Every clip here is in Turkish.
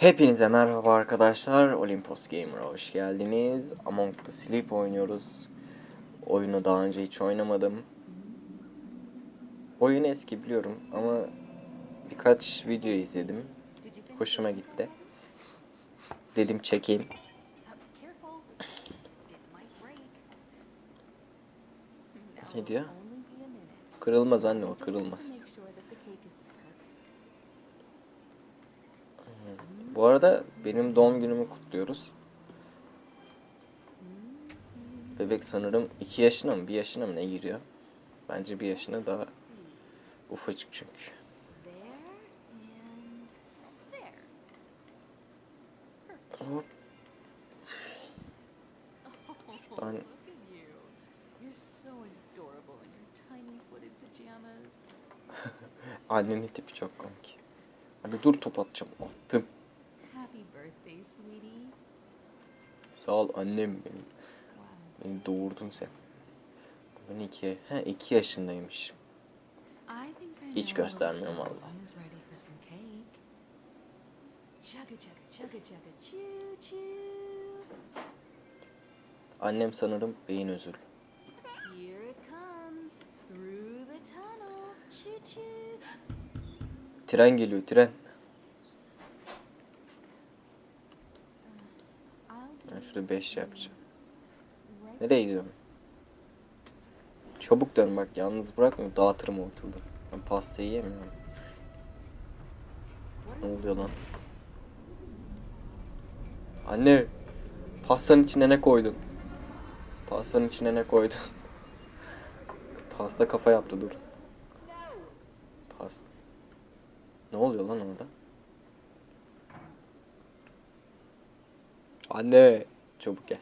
Hepinize merhaba arkadaşlar. Olympus Gamer'a hoş geldiniz. Among the Sleep oynuyoruz. Oyunu daha önce hiç oynamadım. Oyun eski biliyorum ama birkaç video izledim. Hoşuma gitti. Dedim çekeyim. Ne diyor? Kırılmaz anne o kırılmaz. make sure that the cake is perfect. Bu arada benim doğum günümü kutluyoruz. Bebek sanırım 2 yaşına mı 1 yaşına mı ne giriyor? Bence 1 yaşına daha ufacık çünkü. Hop. Şuradan-. Annenin tipi çok komik. Hadi dur top atacağım. Attım. Happy birthday, sweetie. Sağ ol annem benim. Beni doğurdun sen. Ben iki, he iki yaşındaymış. Hiç göstermiyorum choo. Annem sanırım beyin özürlü. Tren geliyor tren. I'll Ben be şurada 5 yapacağım. Nereye gidiyorum? Çabuk dön bak yalnız bırakma dağıtırım ortalığı. Ben pastayı yemiyorum. Ne oluyor lan? Anne! Pastanın içine ne koydun? Pastanın içine ne koydun? Pasta kafa yaptı dur. Pasta. Ne oluyor lan orada? Anne! Çabuk gel.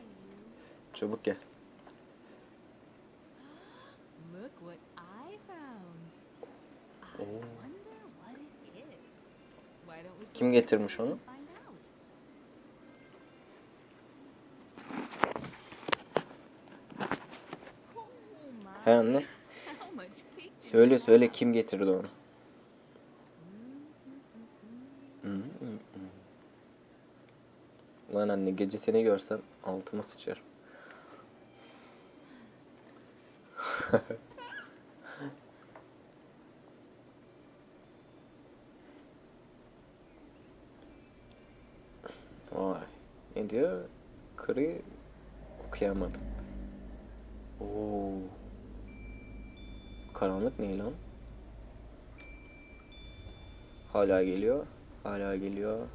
Çabuk gel. Look what I found. I wonder what it is. Why don't we go Kim getirmiş onu? He anne. Söyle söyle kim getirdi onu? Hı hı hı. Lan anne gece seni görsem altıma sıçarım. Vay. Ne diyor? Kırı okuyamadım. Oo. Karanlık ne lan? Hala geliyor. Hala geliyor.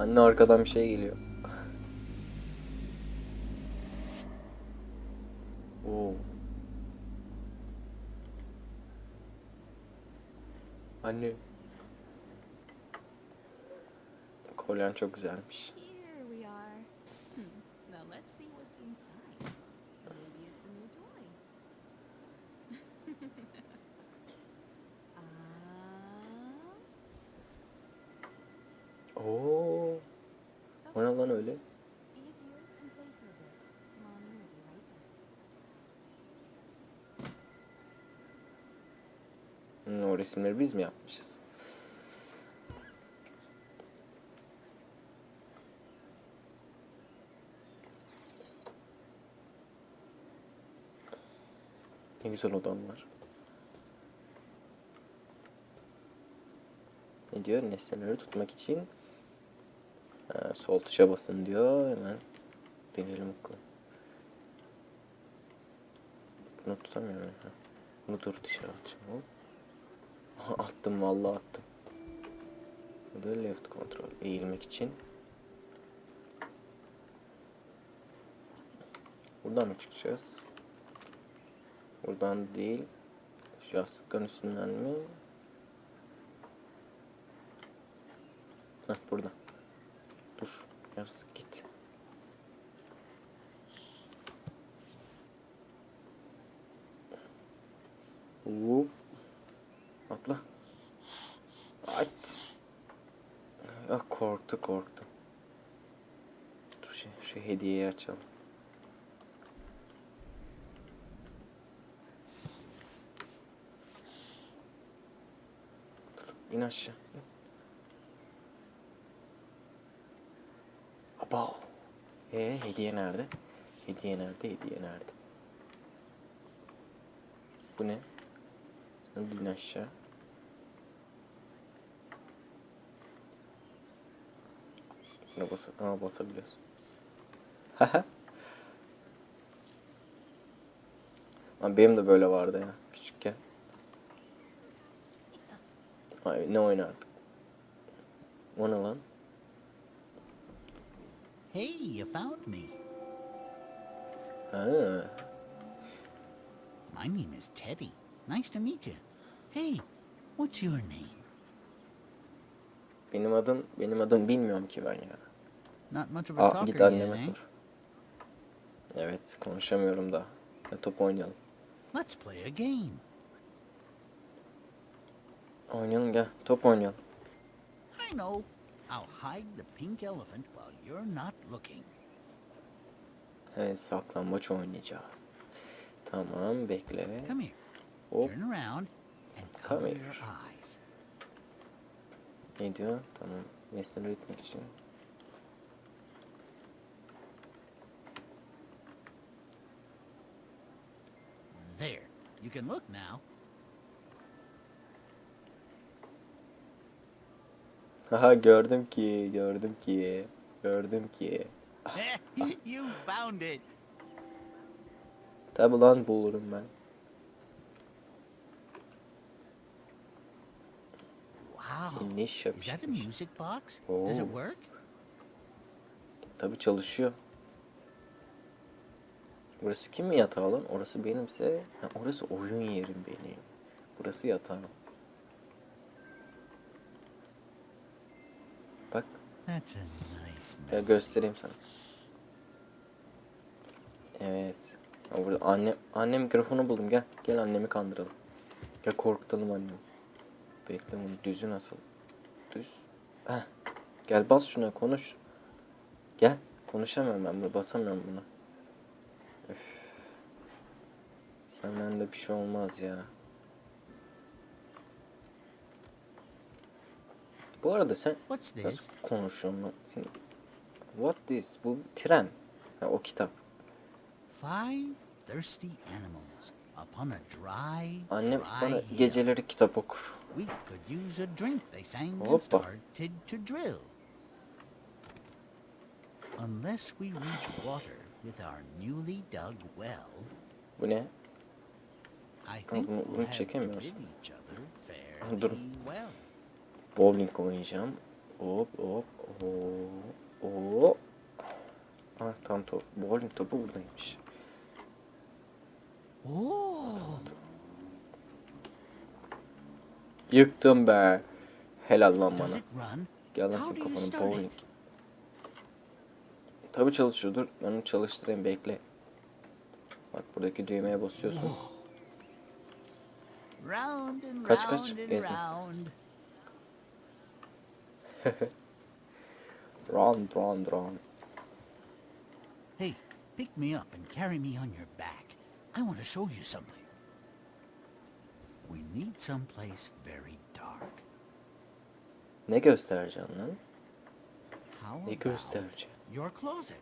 Anne arkadan bir şey geliyor. Oo. Anne. Kolyen çok güzelmiş. Here we are. Hmm. Now let's see what's inside. Maybe it's a new toy. Ah. Oo. O ne Okay, lan sweetie. öyle? Be a dear and play for a bit. Mommy will be right back. O resimleri biz mi yapmışız? Ne güzel odam. Ne diyor? Nesneleri tutmak için ha, sol tuşa basın diyor. Hemen deneyelim. Bunu tutamıyorum. Bunu dur dışarı atacağım. Attım vallahi attım. Bu da left kontrol eğilmek için. Buradan mı çıkacağız? Buradan değil. Şu yastıkların üstünden mi? Heh burada. Dur. Yastık git. Hop. Atla. At. Ya korktu korktu. Dur şey, şu hediyeyi açalım. Dur, in aşağı. Aba. Ee, hediye nerede? Hediye nerede? Hediye nerede? Bu ne? Sen aşağı. Buna basa Aa, basabiliyorsun. Ama benim de böyle vardı ya küçükken. Ay, ne oynardık? O ne lan? Hey, you found me. Ha, My name is Teddy. Nice to meet you. Hey, what's your name? benim adım benim adım bilmiyorum ki ben ya. Not much of a Aa, talker git yet, anneme eh? sor. Evet, konuşamıyorum da. Ya, top oynayalım. Let's play a game. Oynayalım gel. Top oynayalım. I know. I'll hide the pink elephant while you're not looking. Evet, saklambaç oynayacağız. Tamam, bekle. Come here. Hop, Turn around and Come cover here. your eyes. ne diyor? Tamam. Nesneleri üretmek için. You can look now. Haha gördüm ki, gördüm ki, gördüm ki. you found it. Tabi lan bulurum ben. Wow. Is that a music box? Does it work? Tabi çalışıyor. Burası kimin yatağı lan? Orası benimse. Ha, orası oyun yerim benim. Burası yatağım. Bak, ya göstereyim sana. Evet. Ya burada anne anne mikrofonu buldum. Gel. Gel annemi kandıralım. Gel korkutalım annemi. Bekle bunu düzü nasıl? Düz. Heh. Gel bas şuna konuş. Gel. Konuşamıyorum ben bunu. Basamıyorum buna. Senden de bir şey olmaz ya. Bu arada sen What's nasıl konuşuyorsun lan? What this? Bu tren. Ha, o kitap. Five thirsty animals upon a dry, Annem bana geceleri kitap okur. We could use a drink, they sang, and started to drill. Unless we reach water with our newly dug well, Bu ne? Think bunu- çekemiyoruz. rid each other Dur. fairly well. Bowling oynayacağım. Hop hop hop hop. Ah tam top. Bowling topu buradaymış. Oh, Yıktım be. Helal lan bana. Gel lan senin kafanı bowling. Tabi çalışıyor dur. Ben onu çalıştırayım bekle. Bak buradaki düğmeye basıyorsun. Kaç, kaç? round and Gezmiş. round. Round round. Hey, pick me up and carry me on your back. I want to show you something. We need someplace very dark. Ne göstereceksin lan? Ne göstereceğim? your closet?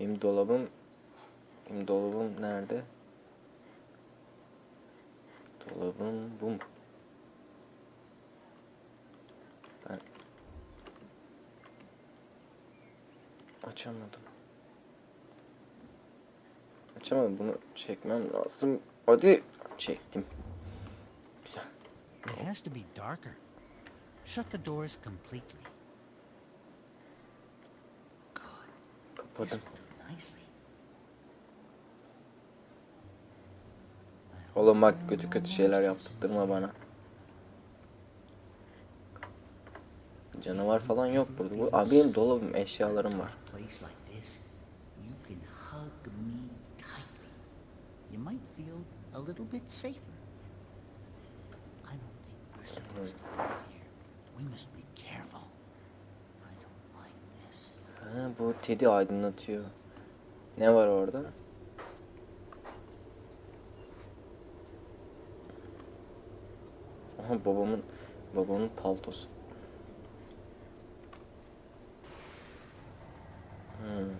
Benim dolabım... Benim dolabım nerede? Dolabım bu mu? Ben... Açamadım. Açamadım. Bunu çekmem lazım. Hadi. Çektim. Güzel. It has to be darker. Shut the doors completely. Kapadım. Oğlum bak kötü kötü şeyler yaptırtma bana. Canavar falan yok burada. Bu, abi benim dolabım eşyalarım var. A place like this, you can hug me tightly. You might feel a little bit safer. I don't think we're supposed to be here. We must be careful. I don't like this. Ha, bu Teddy aydınlatıyor. Ne var orada? Aha babamın babamın paltosu. Hmm.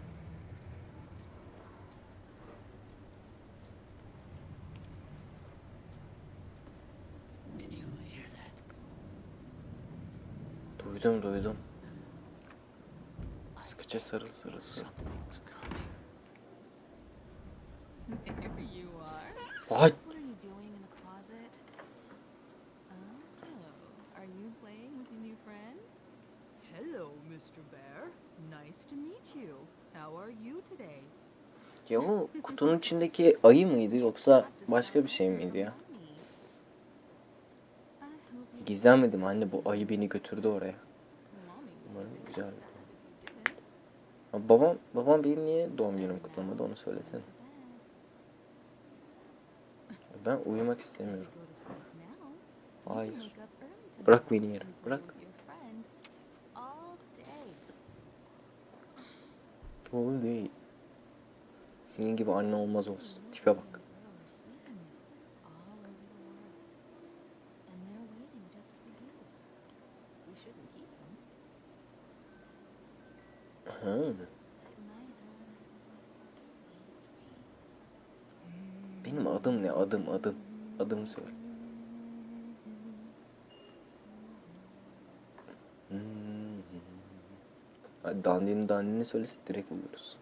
Duydum duydum. Sıkıca sarıl sarıl sarıl. What? What are you doing in the closet? Oh, are you playing with your new friend? Hello, Mr. Bear. Nice to meet you. How are you today? Ya o kutunun içindeki ayı mıydı yoksa başka bir şey miydi ya? Gizlenmedim anne bu ayı beni götürdü oraya. Umarım güzel. Babam babam benim niye doğum günümü kutlamadı onu söylesene. Ben uyumak istemiyorum. Hayır. Bırak beni yere. Bırak. Oğlum değil. Senin gibi anne olmaz olsun. Tipe bak. Ha. Benim adım ne? Adım adım. Adımı söyle. Hmm. Hadi dandini dandini söylese direkt uyuruz.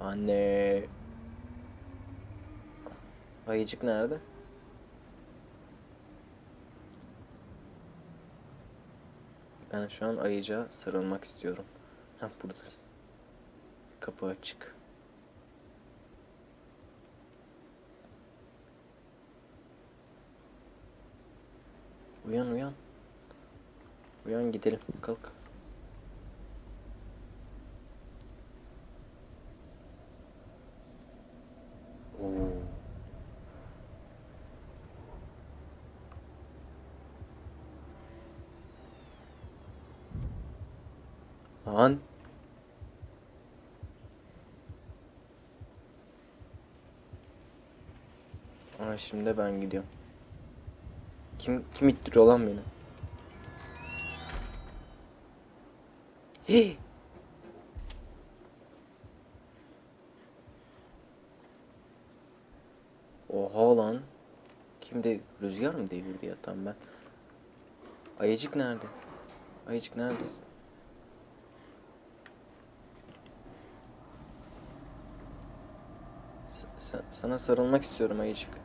Anne. Ayıcık nerede? Ben şu an ayıca sarılmak istiyorum. Ha buradasın. Kapı açık. Uyan uyan. Uyan gidelim. Kalk. Oo. Lan. Aa şimdi ben gidiyorum. Kim kim ittiriyor lan beni? Hii. Oha lan. Kim de rüzgar mı devirdi ya ben? Ayıcık nerede? Ayıcık neredesin? Sana sarılmak istiyorum Ayıcık.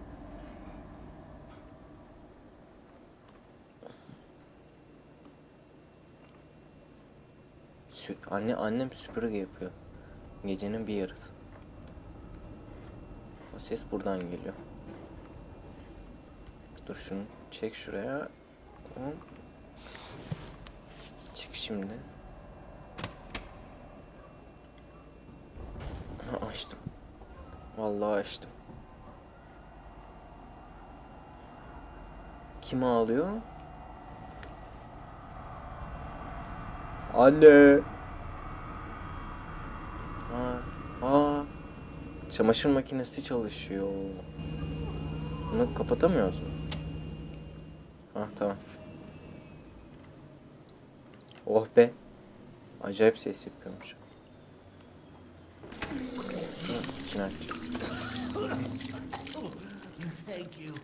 Anne annem süpürge yapıyor. Gecenin bir yarısı. O ses buradan geliyor. Dur şunu çek şuraya. Hop. Çık şimdi. Açtım. Vallahi açtım. Kim ağlıyor? Anne. Ha, aa. Çamaşır makinesi çalışıyor. Bunu kapatamıyoruz mu? Ah tamam. Oh be. Acayip ses yapıyormuş. İçine açacağım. You.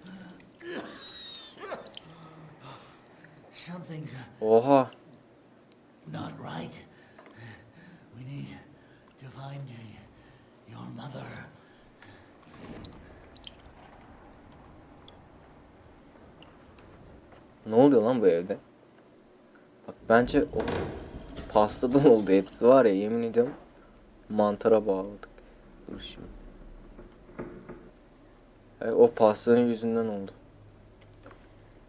Oha. not right. We need to find y- your mother. Ne oluyor lan bu evde? Bak bence o pastadan oldu hepsi var ya yemin ediyorum mantara bağladık. Dur şimdi. E, o pastanın yüzünden oldu.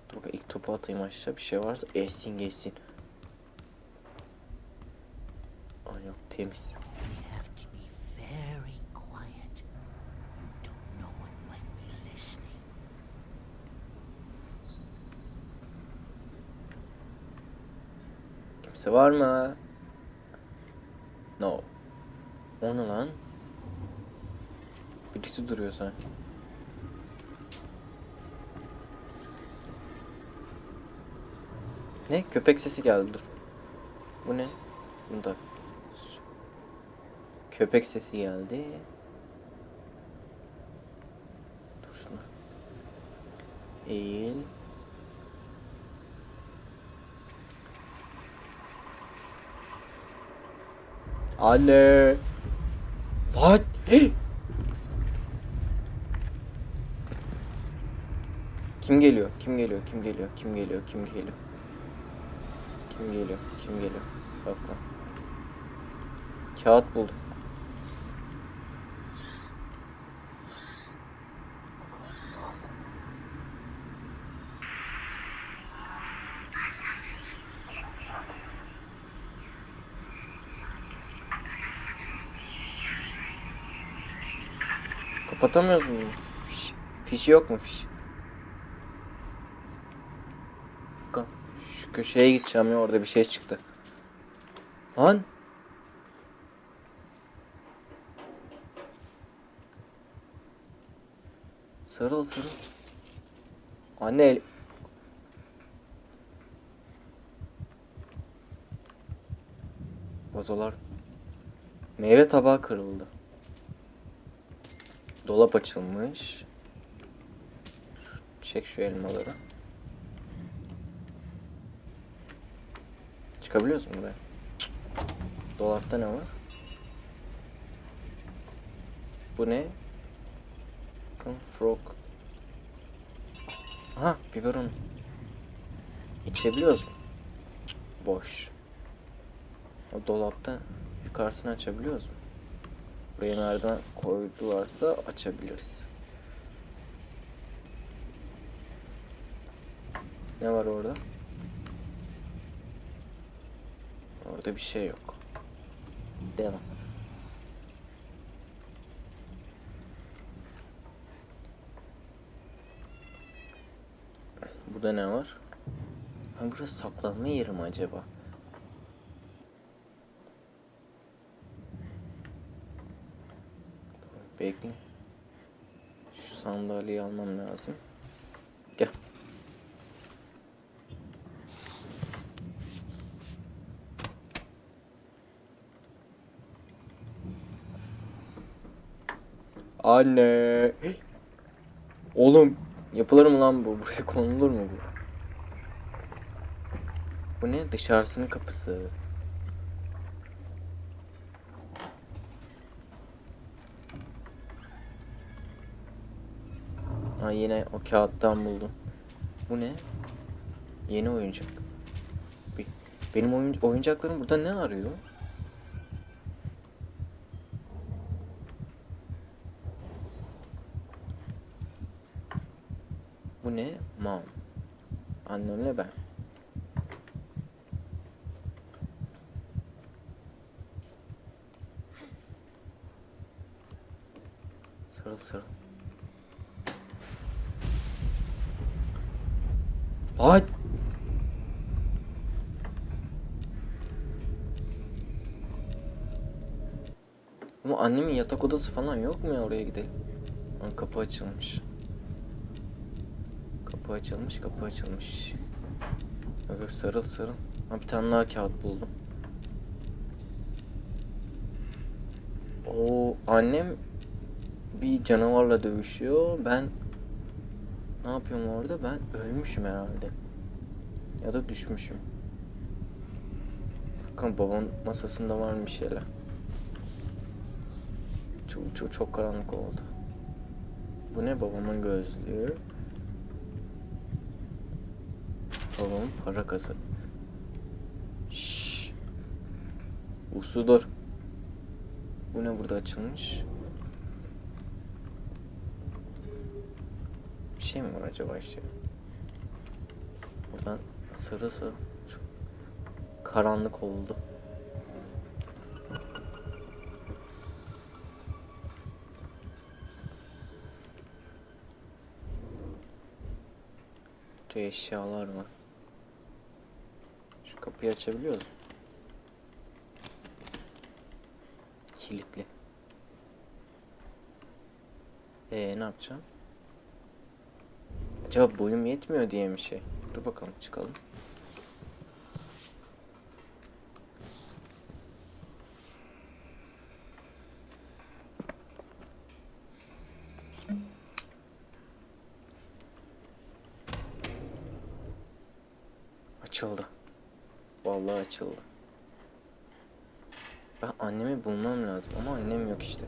Dur bak ilk topu atayım aşağı bir şey varsa esin geçsin. Ay yok temiz. We have to be very quiet. You don't know what might be listening. Kimse var mı? No. O ne lan? Birisi duruyor sen. Ne? Köpek sesi geldi dur. Bu ne? Bunda. Köpek sesi geldi. Dur şunu. Eğil. Anne. Lan. Hey. Kim geliyor? Kim geliyor? Kim geliyor? Kim geliyor? Kim geliyor? Kim geliyor? Kim geliyor? Saklan. Kağıt buldum. Kapatamıyoruz mu? Fiş, fişi yok mu fiş? Şu köşeye gideceğim ya orada bir şey çıktı. Lan. Sarıl sarıl. Anne el... Vazolar. Meyve tabağı kırıldı. Dolap açılmış. Çek şu elmaları. Çıkabiliyoruz mu? Cık. Dolapta ne var? Bu ne? Frog. Aha biberon. İçebiliyoruz mu? Boş. O dolapta yukarısını açabiliyoruz mu? Buraya nereden koydularsa açabiliriz. Ne var orada? Orada bir şey yok. Devam. Burada ne var? Ha burası saklanma yeri mi acaba? Bekle. Şu sandalyeyi almam lazım. Gel. Anne. Oğlum yapılır mı lan bu? Buraya konulur mu bu? Bu ne? Dışarısının kapısı. Yine o kağıttan buldum. Bu ne? Yeni oyuncak. Be- Benim oyun oyuncaklarım burada ne arıyor? Bu ne? Mom. Annemle ben. Sarıl sarıl. Ay. Ama annemin yatak odası falan yok mu ya oraya gidelim? Aa, kapı açılmış. Kapı açılmış, kapı açılmış. Öbür sarıl sarıl. Ha, bir tane daha kağıt buldum. O annem bir canavarla dövüşüyor. Ben ne yapıyorum orada? Ben ölmüşüm herhalde. Ya da düşmüşüm. Bakın babamın masasında var mı bir şeyler? Çok, çok, çok karanlık oldu. Bu ne babamın gözlüğü? Babamın para kası. Şşş. Usu dur. Bu ne burada açılmış? Bir şey mi var acaba işte? Buradan sarı sarı çok karanlık oldu. Burada eşyalar var. Şu kapıyı açabiliyoruz. kilitli. Ee ne yapacağım? Acaba boyum yetmiyor diye mi şey? Dur bakalım çıkalım. Açıldı. Ben annemi bulmam lazım ama annem yok işte.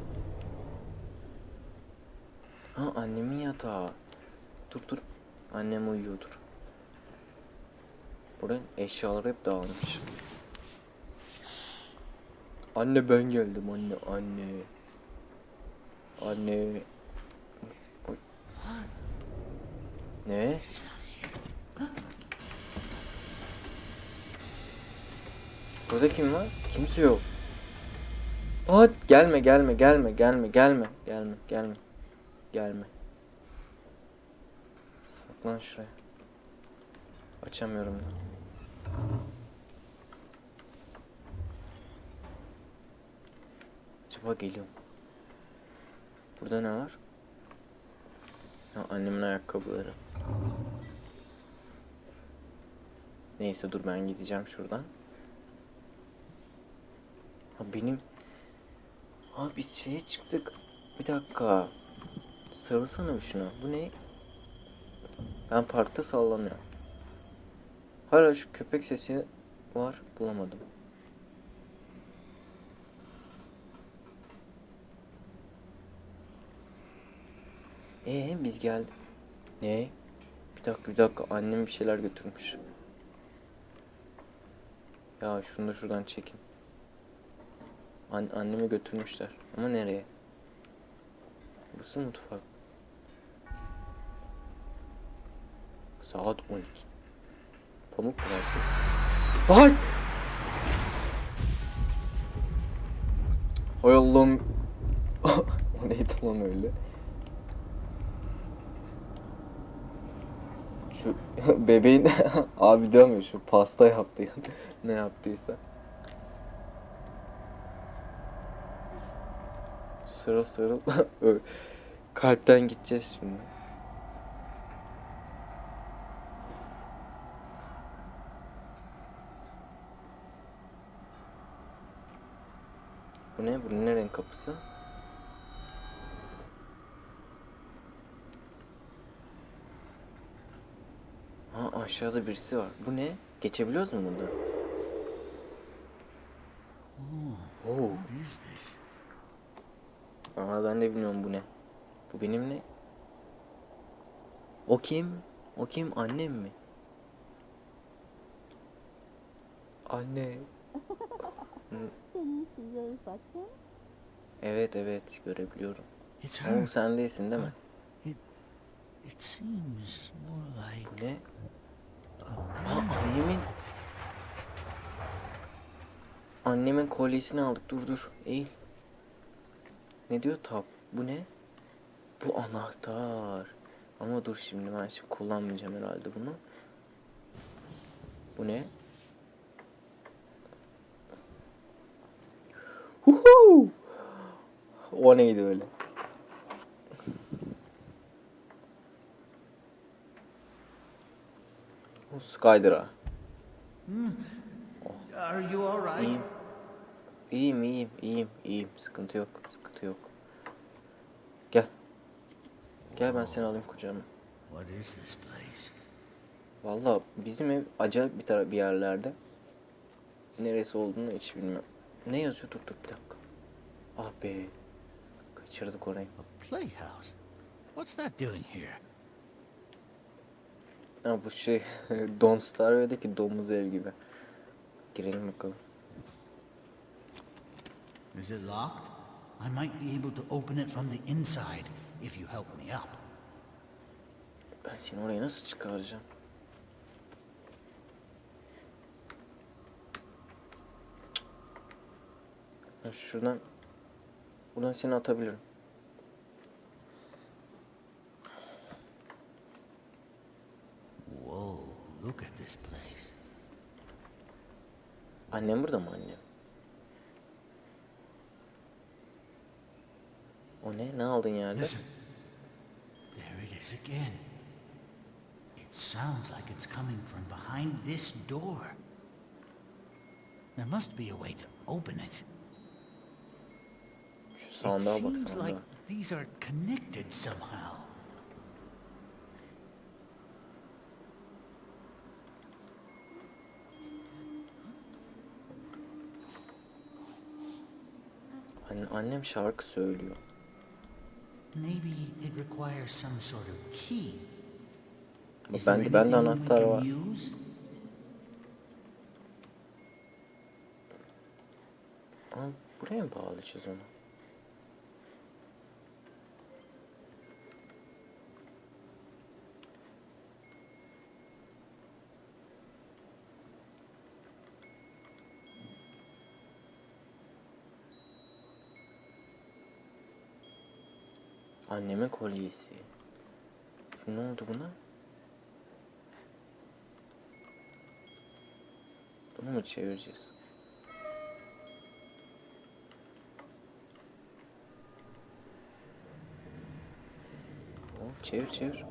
Ha annemin yatağı. Dur dur. Annem uyuyordur. Buranın eşyaları hep dağılmış. Anne ben geldim anne anne. Anne. Oy. Ne? Burada kim var? Kimse yok. Aa, gelme gelme gelme gelme gelme gelme gelme gelme. Saklan şuraya. Açamıyorum da. Acaba geliyor mu? Burada ne var? Ha, annemin ayakkabıları. Neyse dur ben gideceğim şuradan. Benim... Ha biz şeye çıktık. Bir dakika. Sarılsana bir şuna. Bu ne? Ben parkta sallanıyorum. Hala şu köpek sesi var. Bulamadım. Ee biz geldik. Ne? Bir dakika bir dakika annem bir şeyler götürmüş. Ya şunu da şuradan çekin. An annemi götürmüşler. Ama nereye? Burası mutfak. Saat 12. Pamuk prenses. Lan! Hay Allah'ım. o neydi lan öyle? Şu bebeğin abi demiyor şu pasta yaptı ya. ne yaptıysa. Sarıl sarıl. Kalpten gideceğiz şimdi. Bu ne? Bu ne renk kapısı? Ha aşağıda birisi var. Bu ne? Geçebiliyoruz mu burada? Oo. What is this? Aa ben de bilmiyorum bu ne. Bu benim ne? O kim? O kim? Annem mi? Anne. Evet evet görebiliyorum. Her. sen değilsin değil mi? It, seems more like Bu ne? Aa, annemin Annemin kolyesini aldık. Dur dur. Eğil. Ne diyor tap? Bu ne? Bu anahtar. Ama dur şimdi ben şimdi kullanmayacağım herhalde bunu. Bu ne? Huhu! O neydi öyle? Skyder'a. Are you all right? İyiyim. İyiyim, iyiyim, iyiyim. Sıkıntı yok, sıkıntı yok. Gel. Gel ben seni alayım kucağıma. What is this place? Vallahi bizim ev acayip bir tara bir yerlerde. Neresi olduğunu hiç bilmiyorum. Ne yazıyor? Dur dur bir dakika. Ah be. Kaçırdık orayı. A playhouse? What's that doing here? Ha bu şey Don't Starve'deki domuz ev gibi. Girelim bakalım. Is it locked? I might be able to open it from the inside if you help me up. Ben seni oraya nasıl çıkaracağım? Şuradan buradan seni atabilirim. Whoa, look at this place. Annem burada mı annem? O ne? Ne aldın yerde? Listen. There it is again. It sounds like it's coming from behind this door. There must be a way to open it. Şu It bak um seems sandığa. like these are connected somehow. Anne, annem şarkı söylüyor. Maybe it requires some sort of key. Is there bende, anahtar var. use? Buraya mı bağlayacağız onu? Annemin kolyesi. Ne oldu buna? Bunu mu çevireceğiz? Çevir çevir.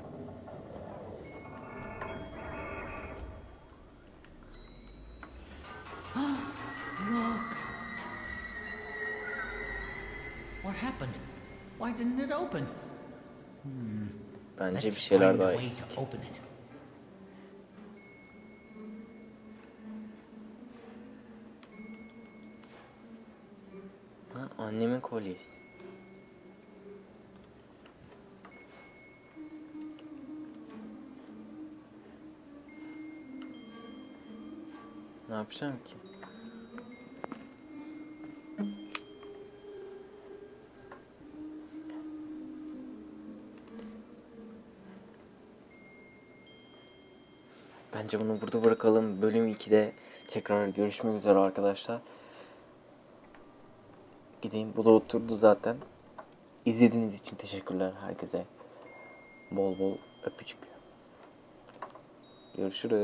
Didn't it open? Bence bir şeyler daha eksik. Ha, annemin kolyesi. Ne yapacağım ki? Bence bunu burada bırakalım. Bölüm 2'de tekrar görüşmek üzere arkadaşlar. Gideyim. Bu da oturdu zaten. İzlediğiniz için teşekkürler herkese. Bol bol öpücük. Görüşürüz.